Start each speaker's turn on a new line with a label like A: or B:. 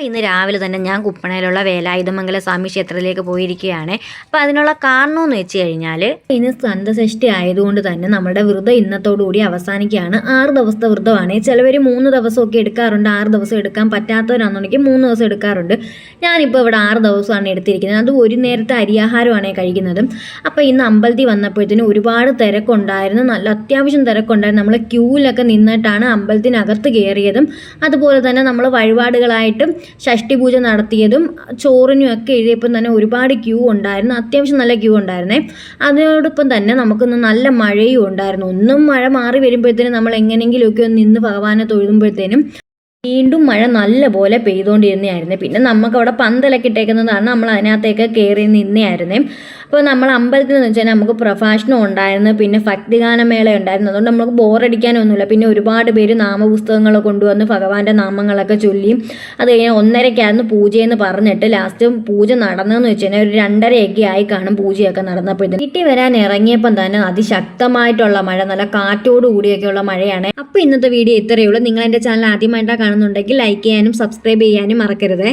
A: അപ്പോൾ ഇന്ന് രാവിലെ തന്നെ ഞാൻ കുപ്പണയിലുള്ള വേലായുധമംഗല സ്വാമി ക്ഷേത്രത്തിലേക്ക് പോയിരിക്കുകയാണ്. അപ്പോൾ അതിനുള്ള കാരണമെന്ന് വെച്ച് കഴിഞ്ഞാൽ ഇന്ന് സ്കന്ധസഷ്ടി ആയതുകൊണ്ട് തന്നെ നമ്മുടെ വ്രതം ഇന്നത്തോടുകൂടി അവസാനിക്കുകയാണ്. ആറ് ദിവസത്തെ വ്രതമാണ്. ചിലവർ മൂന്ന് ദിവസമൊക്കെ എടുക്കാറുണ്ട്. ആറ് ദിവസം എടുക്കാൻ പറ്റാത്തവരാണെന്നുണ്ടെങ്കിൽ മൂന്ന് ദിവസം എടുക്കാറുണ്ട്. ഞാനിപ്പോൾ ഇവിടെ ആറ് ദിവസമാണ് എടുത്തിരിക്കുന്നത്. അത് ഒരു നേരത്തെ അരിയാഹാരമാണ് കഴിക്കുന്നത്. അപ്പോൾ ഇന്ന് അമ്പലത്തിൽ വന്നപ്പോഴത്തേനും ഒരുപാട് തിരക്കുണ്ടായിരുന്നു. നല്ല അത്യാവശ്യം തിരക്കുണ്ടായിരുന്നു. നമ്മൾ ക്യൂവിലൊക്കെ നിന്നിട്ടാണ് അമ്പലത്തിനകത്ത് കയറിയതും. അതുപോലെ തന്നെ നമ്മൾ വഴിപാടുകളായിട്ടും ഷഷ്ടി പൂജ നടത്തിയതും ചോറിനും ഒക്കെ എഴുതിയപ്പം തന്നെ ഒരുപാട് ക്യൂ ഉണ്ടായിരുന്നു. അത്യാവശ്യം നല്ല ക്യൂ ഉണ്ടായിരുന്നേ. അതിനോടൊപ്പം തന്നെ നമുക്കൊന്ന് നല്ല മഴയും ഉണ്ടായിരുന്നു. ഒന്നും മഴ മാറി വരുമ്പോഴത്തേനും നമ്മൾ എങ്ങനെയെങ്കിലുമൊക്കെ ഒന്ന് നിന്ന് ഭഗവാനെ തൊഴുതുമ്പോഴത്തേനും വീണ്ടും മഴ നല്ല പോലെ പെയ്തുകൊണ്ടിരുന്നതായിരുന്നു പിന്നെ നമുക്ക് അവിടെ പന്തലൊക്കെ ഇട്ടേക്കുന്നതാണ് നമ്മൾ അതിനകത്തേക്ക് കയറി നിന്നയായിരുന്നേ. അപ്പോൾ നമ്മൾ അമ്പലത്തിൽ എന്ന് വെച്ചാൽ നമുക്ക് പ്രഭാഷണം ഉണ്ടായിരുന്നു. പിന്നെ ഭക്തിഗാനമേള ഉണ്ടായിരുന്നു. അതുകൊണ്ട് നമുക്ക് ബോറടിക്കാനൊന്നുമില്ല. പിന്നെ ഒരുപാട് പേര് നാമപുസ്തകങ്ങൾ കൊണ്ടുവന്ന് ഭഗവാന്റെ നാമങ്ങളൊക്കെ ചൊല്ലിയും അത് കഴിഞ്ഞാൽ ഒന്നരയ്ക്കായിരുന്നു പൂജയെന്ന് പറഞ്ഞിട്ട് ലാസ്റ്റ് പൂജ നടന്നതെന്ന് വെച്ച് കഴിഞ്ഞാൽ ഒരു രണ്ടരയൊക്കെ ആയി കാണും പൂജയൊക്കെ നടന്നപ്പോഴത്തേക്കും വീട്ടിൽ വരാൻ ഇറങ്ങിയപ്പം തന്നെ അതിശക്തമായിട്ടുള്ള മഴ നല്ല കാറ്റോടുകൂടിയൊക്കെയുള്ള മഴയാണ്. അപ്പോൾ ഇന്നത്തെ വീഡിയോ ഇത്രയേ ഉള്ളൂ. നിങ്ങൾ എന്റെ ചാനൽ ആദ്യമായിട്ടാണ് കാണുന്നുണ്ടെങ്കിൽ ലൈക്ക് ചെയ്യാനും സബ്സ്ക്രൈബ് ചെയ്യാനും മറക്കരുതേ.